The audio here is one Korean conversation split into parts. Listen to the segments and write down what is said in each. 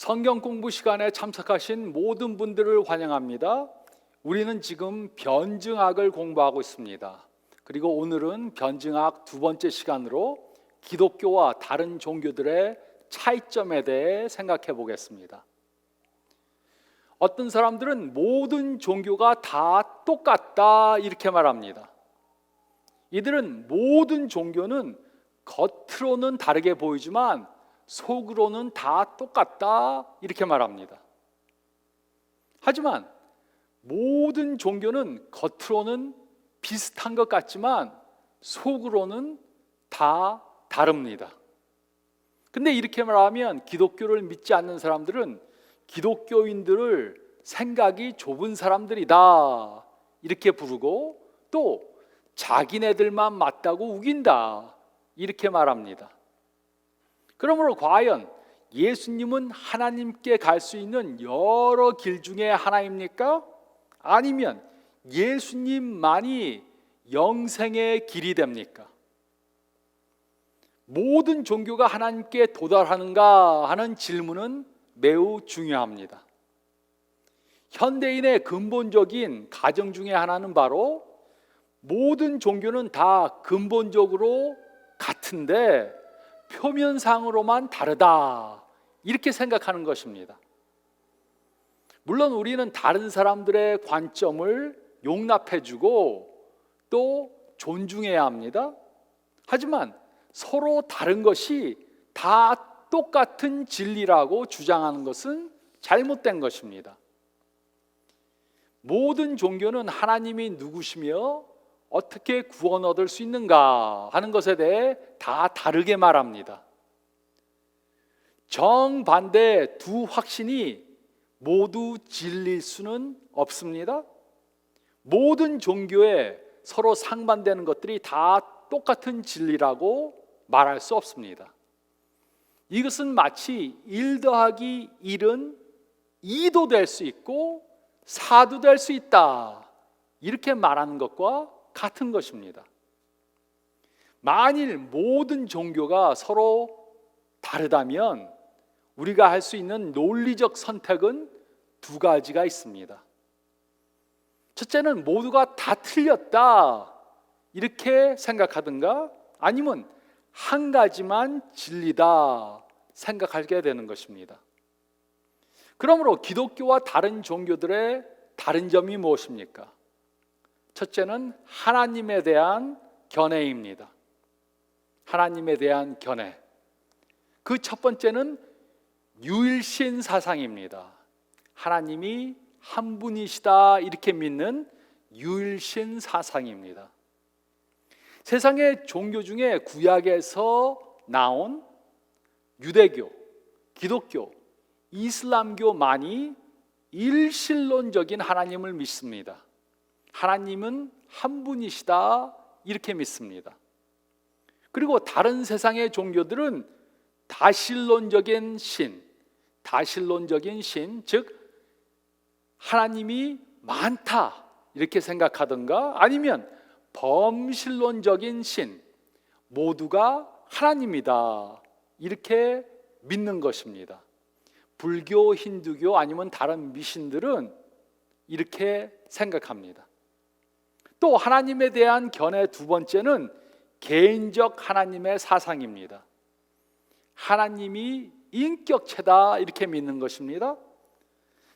성경 공부 시간에 참석하신 모든 분들을 환영합니다. 우리는 지금 변증학을 공부하고 있습니다. 그리고 오늘은 변증학 두 번째 시간으로 기독교와 다른 종교들의 차이점에 대해 생각해 보겠습니다. 어떤 사람들은 모든 종교가 다 똑같다 이렇게 말합니다. 이들은 모든 종교는 겉으로는 다르게 보이지만 속으로는 다 똑같다 이렇게 말합니다. 하지만 모든 종교는 겉으로는 비슷한 것 같지만 속으로는 다 다릅니다. 근데 이렇게 말하면 기독교를 믿지 않는 사람들은 기독교인들을 생각이 좁은 사람들이다 이렇게 부르고 또 자기네들만 맞다고 우긴다 이렇게 말합니다. 그러므로 과연 예수님은 하나님께 갈 수 있는 여러 길 중에 하나입니까? 아니면 예수님만이 영생의 길이 됩니까? 모든 종교가 하나님께 도달하는가 하는 질문은 매우 중요합니다. 현대인의 근본적인 가정 중에 하나는 바로 모든 종교는 다 근본적으로 같은데 표면상으로만 다르다. 이렇게 생각하는 것입니다. 물론 우리는 다른 사람들의 관점을 용납해주고 또 존중해야 합니다. 하지만 서로 다른 것이 다 똑같은 진리라고 주장하는 것은 잘못된 것입니다. 모든 종교는 하나님이 누구시며 어떻게 구원 얻을 수 있는가 하는 것에 대해 다 다르게 말합니다. 정반대 두 확신이 모두 진리일 수는 없습니다. 모든 종교에 서로 상반되는 것들이 다 똑같은 진리라고 말할 수 없습니다. 이것은 마치 1 더하기 1은 2도 될 수 있고 4도 될 수 있다. 이렇게 말하는 것과 같은 것입니다. 만일 모든 종교가 서로 다르다면 우리가 할 수 있는 논리적 선택은 두 가지가 있습니다. 첫째는 모두가 다 틀렸다. 이렇게 생각하든가 아니면 한 가지만 진리다 생각하게 되는 것입니다. 그러므로 기독교와 다른 종교들의 다른 점이 무엇입니까? 첫째는 하나님에 대한 견해입니다. 하나님에 대한 견해. 그 첫 번째는 유일신 사상입니다. 하나님이 한 분이시다 이렇게 믿는 유일신 사상입니다. 세상의 종교 중에 구약에서 나온 유대교, 기독교, 이슬람교만이 일신론적인 하나님을 믿습니다. 하나님은 한 분이시다 이렇게 믿습니다. 그리고 다른 세상의 종교들은 다신론적인 신, 다신론적인 신, 즉 하나님이 많다 이렇게 생각하던가 아니면 범신론적인 신, 모두가 하나님이다 이렇게 믿는 것입니다. 불교, 힌두교 아니면 다른 미신들은 이렇게 생각합니다. 또 하나님에 대한 견해 두 번째는 개인적 하나님의 사상입니다. 하나님이 인격체다 이렇게 믿는 것입니다.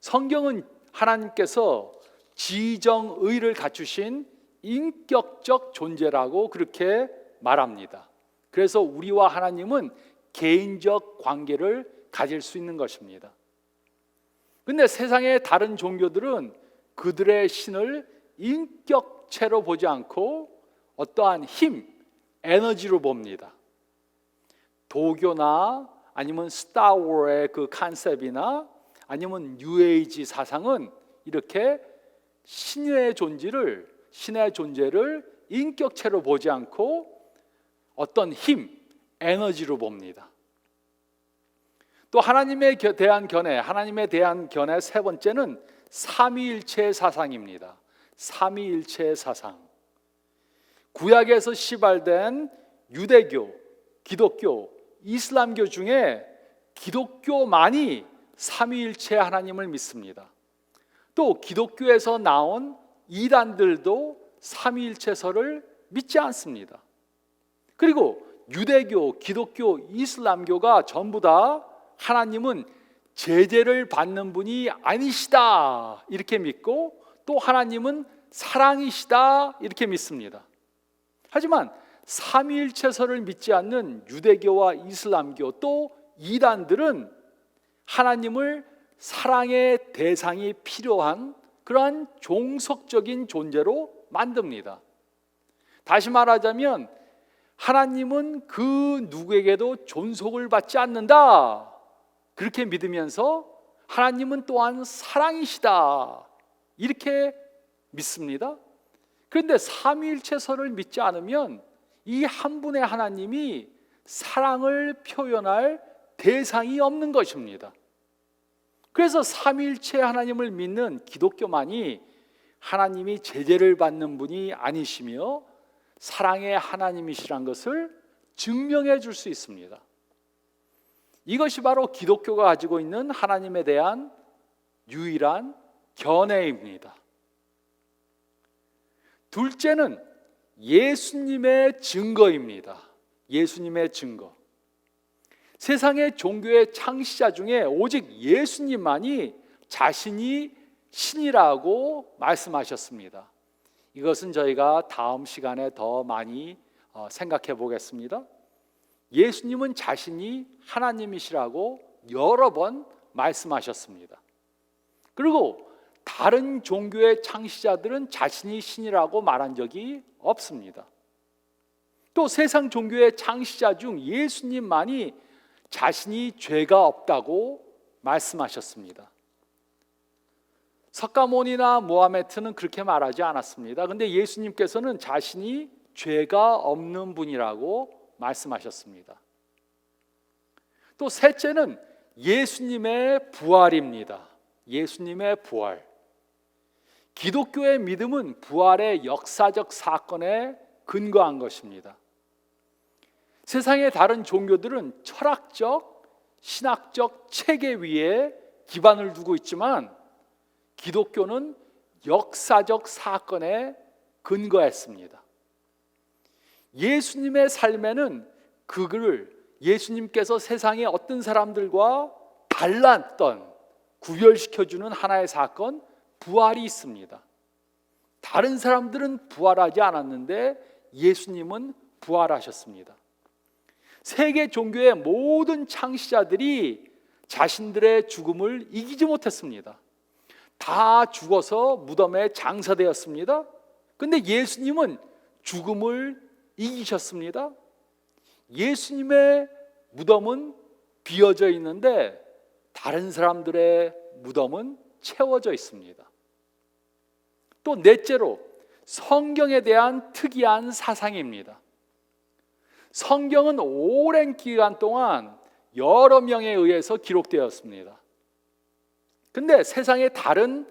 성경은 하나님께서 지정의를 갖추신 인격적 존재라고 그렇게 말합니다. 그래서 우리와 하나님은 개인적 관계를 가질 수 있는 것입니다. 근데 세상의 다른 종교들은 그들의 신을 인격 체로 보지 않고 어떠한 힘, 에너지로 봅니다. 도교나 아니면 스타워의 그 컨셉이나 아니면 뉴에이지 사상은 이렇게 신의 존재를 신의 존재를 인격체로 보지 않고 어떤 힘, 에너지로 봅니다. 또 하나님에 대한 견해, 하나님에 대한 견해 세 번째는 삼위일체 사상입니다. 삼위일체 사상. 구약에서 시발된 유대교, 기독교, 이슬람교 중에 기독교만이 삼위일체 하나님을 믿습니다. 또 기독교에서 나온 이단들도 삼위일체설을 믿지 않습니다. 그리고 유대교, 기독교, 이슬람교가 전부 다 하나님은 제재를 받는 분이 아니시다 이렇게 믿고 또 하나님은 사랑이시다 이렇게 믿습니다. 하지만 삼위일체설을 믿지 않는 유대교와 이슬람교 또 이단들은 하나님을 사랑의 대상이 필요한 그러한 종속적인 존재로 만듭니다. 다시 말하자면 하나님은 그 누구에게도 존속을 받지 않는다. 그렇게 믿으면서 하나님은 또한 사랑이시다. 이렇게 믿습니다. 그런데 삼위일체설을 믿지 않으면 이 한 분의 하나님이 사랑을 표현할 대상이 없는 것입니다. 그래서 삼위일체 하나님을 믿는 기독교만이 하나님이 제재를 받는 분이 아니시며 사랑의 하나님이시란 것을 증명해 줄 수 있습니다. 이것이 바로 기독교가 가지고 있는 하나님에 대한 유일한 견해입니다. 둘째는 예수님의 증거입니다. 예수님의 증거. 세상의 종교의 창시자 중에 오직 예수님만이 자신이 신이라고 말씀하셨습니다. 이것은 저희가 다음 시간에 더 많이 어, 생각해 보겠습니다. 예수님은 자신이 하나님이시라고 여러 번 말씀하셨습니다. 그리고 다른 종교의 창시자들은 자신이 신이라고 말한 적이 없습니다. 또 세상 종교의 창시자 중 예수님만이 자신이 죄가 없다고 말씀하셨습니다. 석가모니나 모하메트는 그렇게 말하지 않았습니다. 근데 예수님께서는 자신이 죄가 없는 분이라고 말씀하셨습니다. 또 셋째는 예수님의 부활입니다. 예수님의 부활. 기독교의 믿음은 부활의 역사적 사건에 근거한 것입니다. 세상의 다른 종교들은 철학적, 신학적 체계 위에 기반을 두고 있지만 기독교는 역사적 사건에 근거했습니다. 예수님의 삶에는 그를 예수님께서 세상의 어떤 사람들과 달랐던 구별시켜주는 하나의 사건, 부활이 있습니다. 다른 사람들은 부활하지 않았는데 예수님은 부활하셨습니다. 세계 종교의 모든 창시자들이 자신들의 죽음을 이기지 못했습니다. 다 죽어서 무덤에 장사되었습니다. 근데 예수님은 죽음을 이기셨습니다. 예수님의 무덤은 비어져 있는데 다른 사람들의 무덤은 채워져 있습니다. 또 넷째로 성경에 대한 특이한 사상입니다. 성경은 오랜 기간 동안 여러 명에 의해서 기록되었습니다. 근데 세상의 다른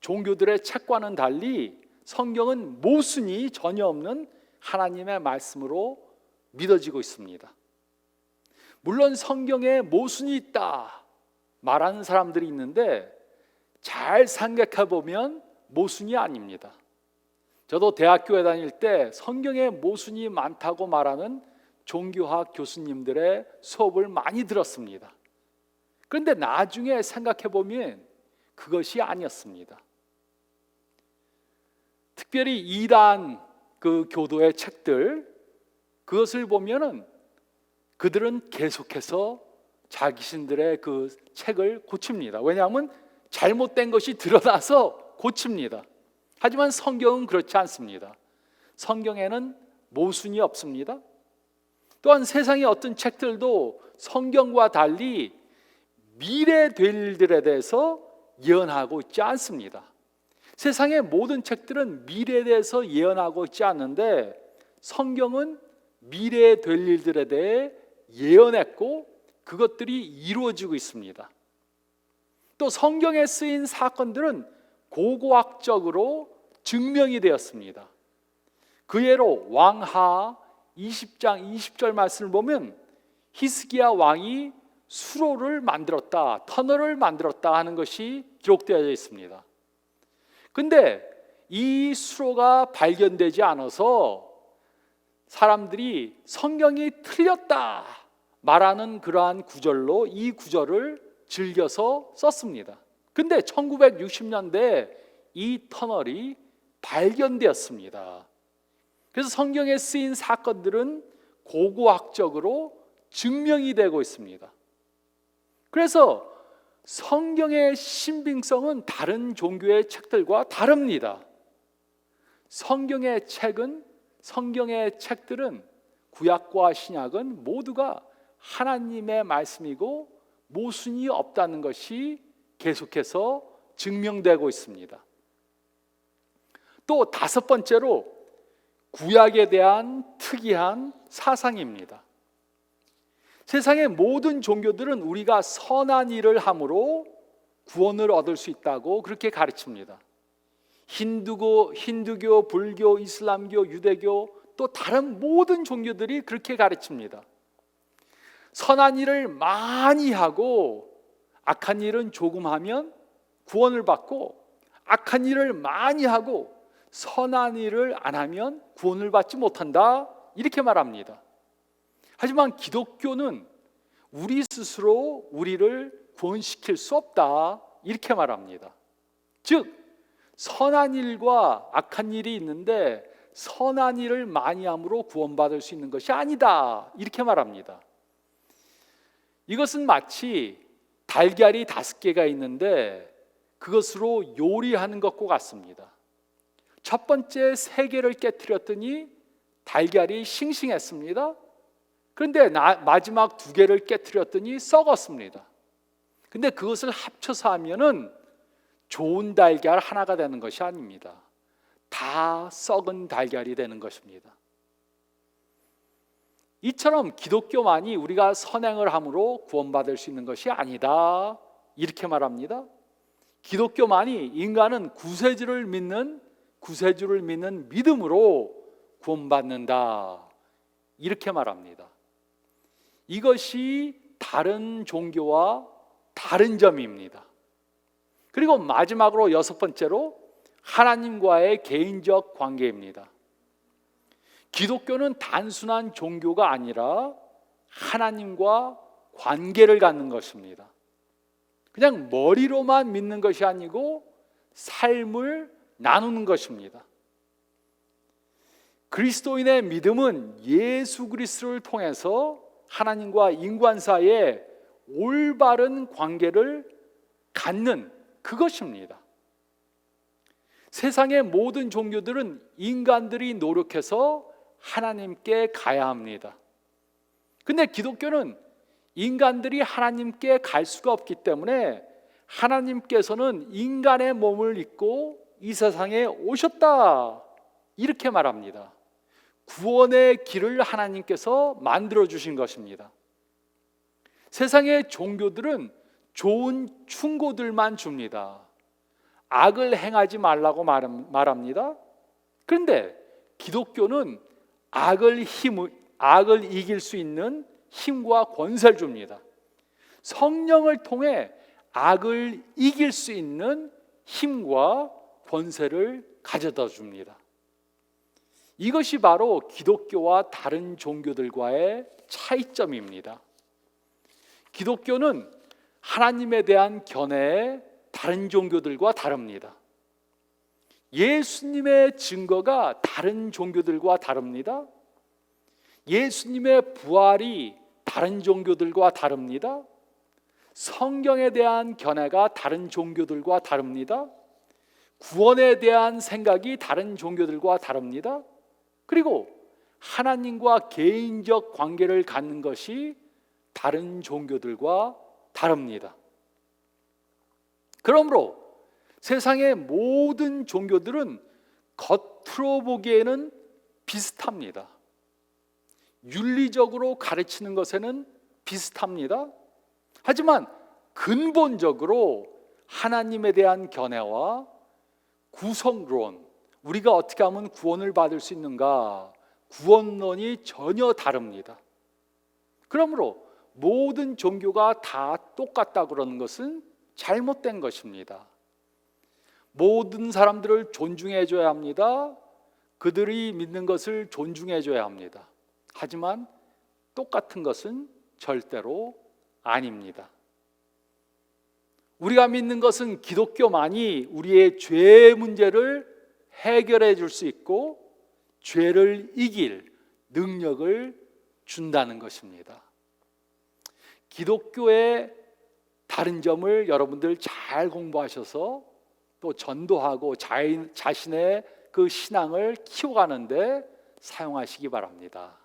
종교들의 책과는 달리 성경은 모순이 전혀 없는 하나님의 말씀으로 믿어지고 있습니다. 물론 성경에 모순이 있다 말하는 사람들이 있는데 잘 생각해 보면 모순이 아닙니다. 저도 대학교에 다닐 때 성경에 모순이 많다고 말하는 종교학 교수님들의 수업을 많이 들었습니다. 그런데 나중에 생각해 보면 그것이 아니었습니다. 특별히 이단 그 교도의 책들 그것을 보면은 그들은 계속해서 자기신들의 그 책을 고칩니다. 왜냐하면 잘못된 것이 드러나서 고칩니다. 하지만 성경은 그렇지 않습니다. 성경에는 모순이 없습니다. 또한 세상의 어떤 책들도 성경과 달리 미래 될 일들에 대해서 예언하고 있지 않습니다. 세상의 모든 책들은 미래에 대해서 예언하고 있지 않는데 성경은 미래에 될 일들에 대해 예언했고 그것들이 이루어지고 있습니다. 또 성경에 쓰인 사건들은 고고학적으로 증명이 되었습니다. 그 예로 왕하 20장 20절 말씀을 보면 히스기야 왕이 수로를 만들었다, 터널을 만들었다 하는 것이 기록되어 있습니다. 근데 이 수로가 발견되지 않아서 사람들이 성경이 틀렸다 말하는 그러한 구절로 이 구절을 즐겨서 썼습니다. 근데 1960년대 이 터널이 발견되었습니다. 그래서 성경에 쓰인 사건들은 고고학적으로 증명이 되고 있습니다. 그래서 성경의 신빙성은 다른 종교의 책들과 다릅니다. 성경의 책은 성경의 책들은 구약과 신약은 모두가 하나님의 말씀이고 모순이 없다는 것이 계속해서 증명되고 있습니다. 또 다섯 번째로 구약에 대한 특이한 사상입니다. 세상의 모든 종교들은 우리가 선한 일을 함으로 구원을 얻을 수 있다고 그렇게 가르칩니다. 힌두교, 힌두교, 불교, 이슬람교, 유대교 또 다른 모든 종교들이 그렇게 가르칩니다. 선한 일을 많이 하고 악한 일은 조금 하면 구원을 받고 악한 일을 많이 하고 선한 일을 안 하면 구원을 받지 못한다 이렇게 말합니다. 하지만 기독교는 우리 스스로 우리를 구원시킬 수 없다 이렇게 말합니다. 즉 선한 일과 악한 일이 있는데 선한 일을 많이 함으로 구원받을 수 있는 것이 아니다 이렇게 말합니다. 이것은 마치 달걀이 다섯 개가 있는데 그것으로 요리하는 것과 같습니다. 첫 번째 세 개를 깨뜨렸더니 달걀이 싱싱했습니다. 그런데 나, 마지막 두 개를 깨뜨렸더니 썩었습니다. 근데 그것을 합쳐서 하면은 좋은 달걀 하나가 되는 것이 아닙니다. 다 썩은 달걀이 되는 것입니다. 이처럼 기독교만이 우리가 선행을 함으로 구원받을 수 있는 것이 아니다. 이렇게 말합니다. 기독교만이 인간은 구세주를 믿는 구세주를 믿는 믿음으로 구원받는다. 이렇게 말합니다. 이것이 다른 종교와 다른 점입니다. 그리고 마지막으로 여섯 번째로 하나님과의 개인적 관계입니다. 기독교는 단순한 종교가 아니라 하나님과 관계를 갖는 것입니다. 그냥 머리로만 믿는 것이 아니고 삶을 나누는 것입니다. 그리스도인의 믿음은 예수 그리스도를 통해서 하나님과 인간 사이에 올바른 관계를 갖는 그것입니다. 세상의 모든 종교들은 인간들이 노력해서 하나님께 가야 합니다. 근데 기독교는 인간들이 하나님께 갈 수가 없기 때문에 하나님께서는 인간의 몸을 입고 이 세상에 오셨다. 이렇게 말합니다. 구원의 길을 하나님께서 만들어 주신 것입니다. 세상의 종교들은 좋은 충고들만 줍니다. 악을 행하지 말라고 말합니다. 그런데 기독교는 악을 힘 악을 이길 수 있는 힘과 권세를 줍니다. 성령을 통해 악을 이길 수 있는 힘과 권세를 가져다 줍니다. 이것이 바로 기독교와 다른 종교들과의 차이점입니다. 기독교는 하나님에 대한 견해에 다른 종교들과 다릅니다. 예수님의 증거가 다른 종교들과 다릅니다. 예수님의 부활이 다른 종교들과 다릅니다. 성경에 대한 견해가 다른 종교들과 다릅니다. 구원에 대한 생각이 다른 종교들과 다릅니다. 그리고 하나님과 개인적 관계를 갖는 것이 다른 종교들과 다릅니다. 그러므로 세상의 모든 종교들은 겉으로 보기에는 비슷합니다. 윤리적으로 가르치는 것에는 비슷합니다. 하지만 근본적으로 하나님에 대한 견해와 구성론, 우리가 어떻게 하면 구원을 받을 수 있는가, 구원론이 전혀 다릅니다. 그러므로 모든 종교가 다 똑같다 그러는 것은 잘못된 것입니다. 모든 사람들을 존중해 줘야 합니다. 그들이 믿는 것을 존중해 줘야 합니다. 하지만 똑같은 것은 절대로 아닙니다. 우리가 믿는 것은 기독교만이 우리의 죄 문제를 해결해 줄 수 있고 죄를 이길 능력을 준다는 것입니다. 기독교의 다른 점을 여러분들 잘 공부하셔서 또 전도하고 자인, 자신의 그 신앙을 키워가는데 사용하시기 바랍니다.